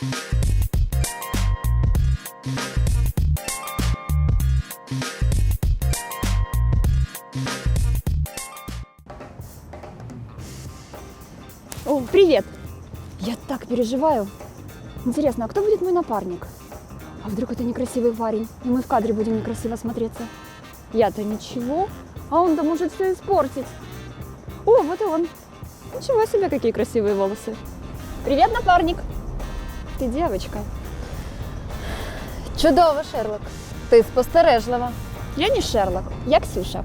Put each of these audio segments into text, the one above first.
О, привет! Я так переживаю. Интересно, а кто будет мой напарник? А вдруг это некрасивый парень, и мы в кадре будем некрасиво смотреться? Я-то ничего, а он-то может все испортить. О, вот и он. Ничего себе, какие красивые волосы. Привет, напарник. Ты девочка. Чудово, Шерлок. Ти спостережлива. Я не Шерлок, я Ксюша.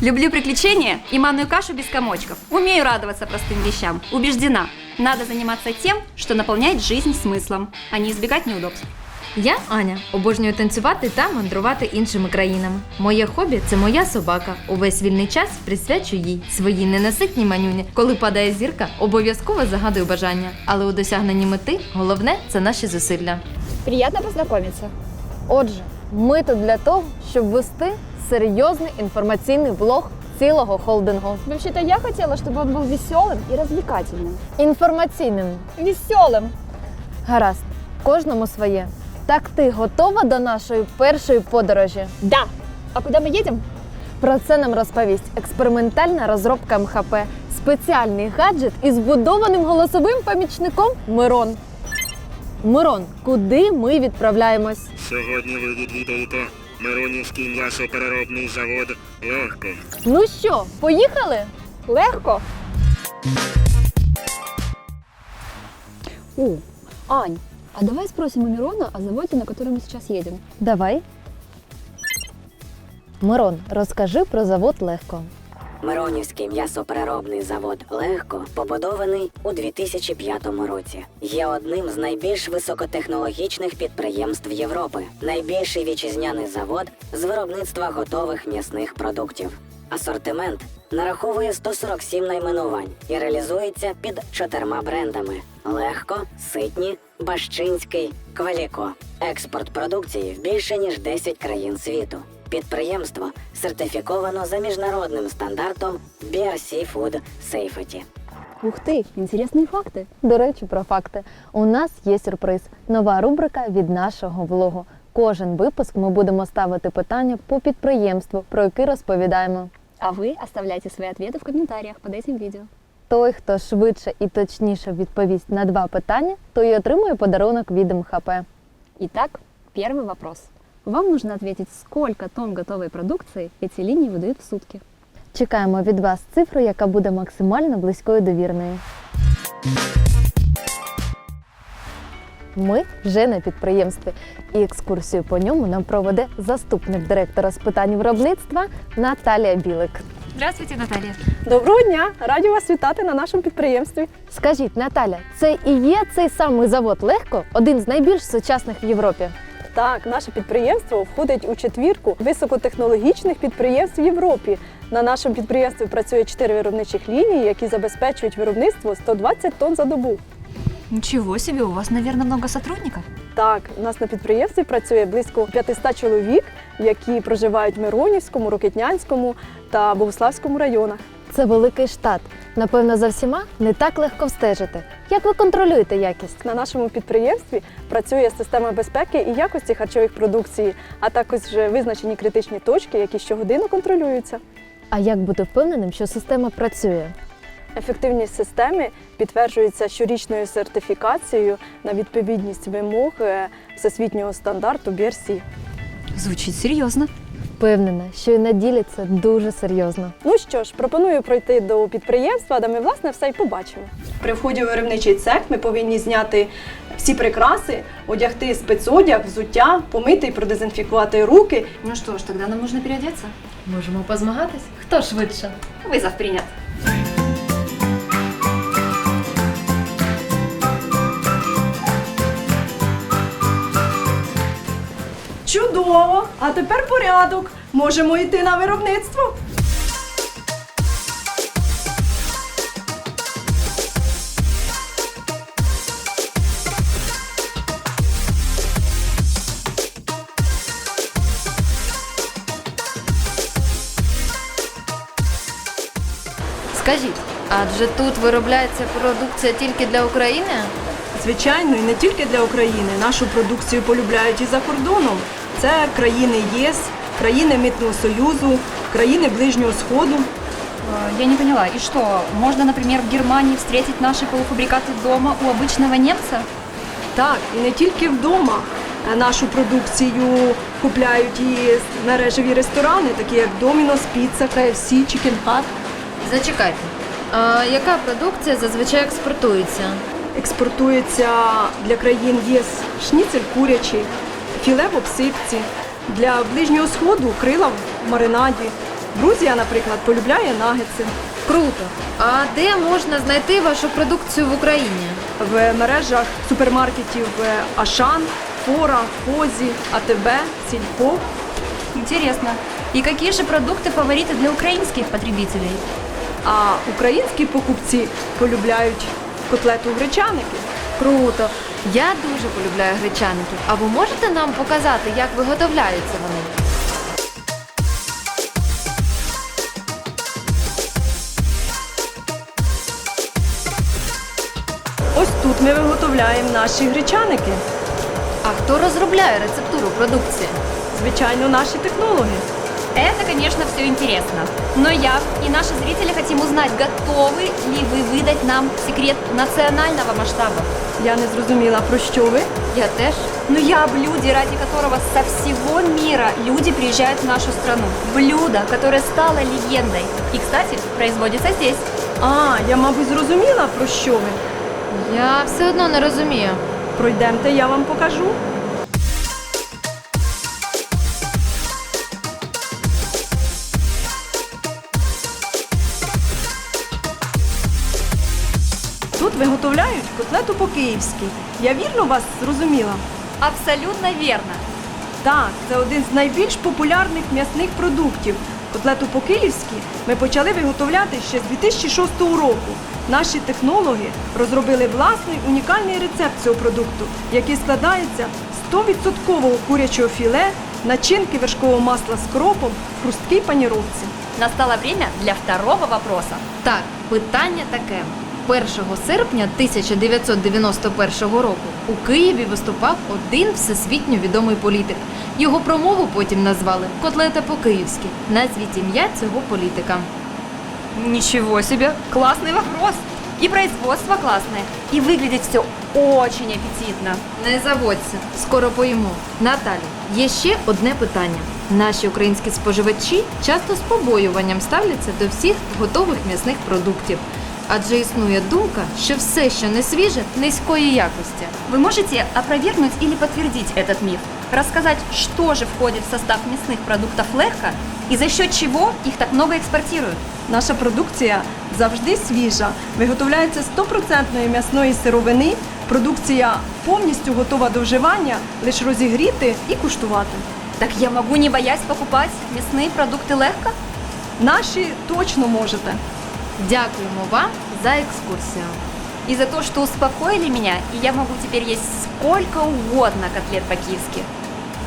Люблю приключения и манную кашу без комочков. Умею радоваться простым вещам. Убеждена, надо заниматься тем, что наполняет жизнь смыслом, а не избегать неудобств. Я Аня, обожнюю танцювати та мандрувати іншими країнами. Моє хобі це моя собака. Увесь вільний час присвячу їй своїй ненаситній манюні. Коли падає зірка, обов'язково загадую бажання. Але у досягненні мети головне це наші зусилля. Приятно познакомиться. Отже, ми тут для того, щоб вести серйозний інформаційний блог цілого холдингу. Вообще-то я хотела, чтобы он был веселым и развлекательным. Інформаційним. Веселым. Гаразд, кожному своє. Так ти готова до нашої першої подорожі? Да. А куда мы едем? Про це нам розповість експериментальна розробка МХП, спеціальний гаджет із вбудованим голосовим помічником Мирон. Мирон, куди ми відправляємось? Сьогодні ви відвідаєте Миронівський м'ясопереробний завод легко. Ну що, поїхали? Легко. О, Ань, а давай спросим у Мирона о заводе, на который мы сейчас едем. Давай. Мирон, розкажи про завод легко. Миронівський м'ясопереробний завод Легко побудований у 2005 році. Є одним з найбільш високотехнологічних підприємств Європи, найбільший вітчизняний завод з виробництва готових м'ясних продуктів. Асортимент нараховує 147 найменувань і реалізується під чотирма брендами: Легко, Ситні, Бащинський, Кваліко. Експорт продукції в більше ніж 10 країн світу. Підприємство сертифіковано за міжнародним стандартом BRC Food Safety. Ух ты, интересные факты. До речі, про факти. У нас є сюрприз. Нова рубрика від нашого влогу. Кожен випуск ми будемо ставити питання по підприємству, про яке розповідаємо. А вы оставляйте свои ответы в комментариях под этим видео. Той, хто швидше і точніше відповість на два питання, той і отримує подарунок від МХП. Итак, первый вопрос. Вам нужно ответить, сколько тонн готовой продукции эти линии выдают в сутки. Чекаємо від вас цифру, яка буде максимально близькою до вірної. Ми вже на підприємстві, і екскурсію по ньому нам проведе заступник директора з питань виробництва Наталія Білик. Здравствуйте, Наталья. Доброго дня! Раді вас вітати на нашому підприємстві. Скажіть, Наталя, це і є цей самий завод легко, один з найбільш сучасних в Європі. Так, наше підприємство входить у четвірку високотехнологічних підприємств в Європі. На нашому підприємстві працює чотири виробничих лінії, які забезпечують виробництво 120 тонн за добу. Ничего себе, у вас, наверное, много сотрудников. Так, у нас на підприємстві працює близько 500 чоловік, які проживають в Миронівському, Рокетнянському та Богуславському районах. Це великий штат. Напевно, за всіма не так легко встежити. Як ви контролюєте якість? На нашому підприємстві працює система безпеки і якості харчових продукцій, а також вже визначені критичні точки, які щогодину контролюються. А як бути впевненим, що система працює? Ефективність системи підтверджується щорічною сертифікацією на відповідність вимог е, всесвітнього стандарту BRC. Звучит серьезно. Впевнена, що і на ділі це дуже серйозно. Ну що ж, пропоную пройти до підприємства, де ми власне все й побачимо. При вході у виробничий цех ми повинні зняти всі прикраси, одягти спецодяг, взуття, помити і продезінфікувати руки. Ну що ж, тогда нам можна переодеться. Можемо позмагатись? Хто швидше? Визов принят. Чудово! А тепер порядок. Можемо йти на виробництво. Скажіть, адже тут виробляється продукція тільки для України? Звичайно, і не тільки для України. Нашу продукцію полюбляють і за кордоном. Це країни ЄС, країни Митного Союзу, країни Ближнього Сходу. Э, Я не поняла, и что, можно, например, в Германии встретить наши полуфабрикаты дома у обычного немца? Так, і не тільки вдома. Е, Нашу продукцію купляють і мережеві ресторани, такі як Domino's, Pizza, KFC, Chicken Hut. Зачекайте. А яка продукція зазвичай експортується? Експортується для країн ЄС шніцель курячий, філе в обсипці. Для Ближнього Сходу крила в маринаді. Грузія, наприклад, полюбляє нагетси. Круто. А де можна знайти вашу продукцію в Україні? В мережах супермаркетів Ашан, Фора, Фозі, АТБ, Сільпо. Интересно. И какие же продукты фавориты для украинских потребителей? А українські покупці полюбляють котлету гречаники. Круто. Я дуже полюбляю гречаники. А ви можете нам показати, як виготовляються вони? Ось тут ми виготовляємо наші гречаники. А хто розробляє рецептуру продукції? Звичайно, наші технологи. Это, конечно, все интересно. Но я и наши зрители хотим узнать, готовы ли вы выдать нам секрет национального масштаба. Я не зрозуміла, про що ви. Я теж. Но я о блюде, ради которого со всего мира люди приезжают в нашу страну. Блюдо, которое стало легендой. И, кстати, производится здесь. А, я, мабуть, зрозуміла, про що ви. Я все одно не розумію. Пройдемте, я вам покажу. Тут виготовляють котлету по-київськи. Я вірно вас зрозуміла? Абсолютно верно. Так, це один з найбільш популярних м'ясних продуктів. Котлету по-київськи ми почали виготовляти ще з 2006 року. Наші технологи розробили власний унікальний рецепт цього продукту, який складається з 100% курячого філе, начинки вершкового масла з кропом, хрусткій паніровці. Настало время для второго вопроса. Так, питання таке. 1 серпня 1991 року у Києві виступав один всесвітньо відомий політик. Його промову потім назвали Котлета по-київськи. Назвіть ім'я цього політика. Ничего себе, классный вопрос. И производство классное, и выглядит все очень аппетитно. Не заводься, скоро поїмо. Наталі, є ще одне питання. Наші українські споживачі часто з побоюванням ставляться до всіх готових м'ясних продуктів Адже існує думка, що все, що не свіже, низької якості. Вы можете опровергнуть или подтвердить этот миф? Рассказать, что же входит в состав мясных продуктов Легко и за счет чего их так много экспортируют? Наша продукція завжди свіжа, виготовляється з 100% м'ясної сировини. Продукція повністю готова до вживання, лише розігріти і куштувати. Так я могу, не боясь, покупать мясные продукты Легко? Наші точно можете. Дякуємо вам за екскурсію. И за то, что успокоили меня, и я могу теперь есть сколько угодно котлет по-киевски.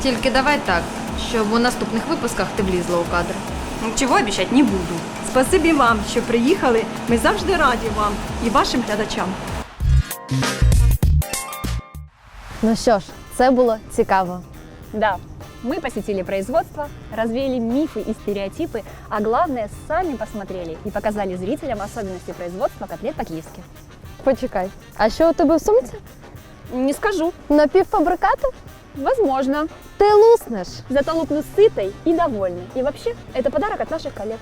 Тільки давай так, щоб у наступних випусках ти влізла у кадр. Ничего обещать не буду. Спасибі вам, що приїхали. Ми завжди раді вам і вашим глядачам. Ну що ж, це було цікаво. Да, мы посетили производство, развеяли мифы и стереотипы, а главное, сами посмотрели и показали зрителям особенности производства котлет по-киевски. Почекай, а що у тебе в сумці? Не скажу, Напівфабрикати? возможно, Ти луснеш. зато лопну сытой и довольной. И вообще, это подарок от наших коллег.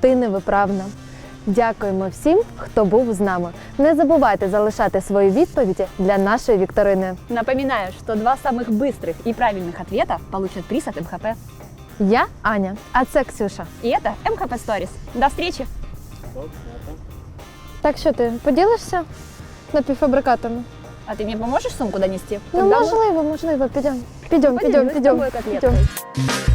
Ти невиправна. Дякуємо всім, хто був з нами. Не забувайте залишати свої відповіді для нашої вікторини. Напоминаю, что два самых быстрых и правильных ответа получат приз от МХП. Я Аня, а це Ксюша. И это МХП Stories. До встречи! Так що ти поділишся напівфабрикатами? А ты мне поможешь сумку донести? Ну, Тогда мы можливо, можливо, підемо. Підемо, підемо, поделюсь с підемо. тобой котлеткой.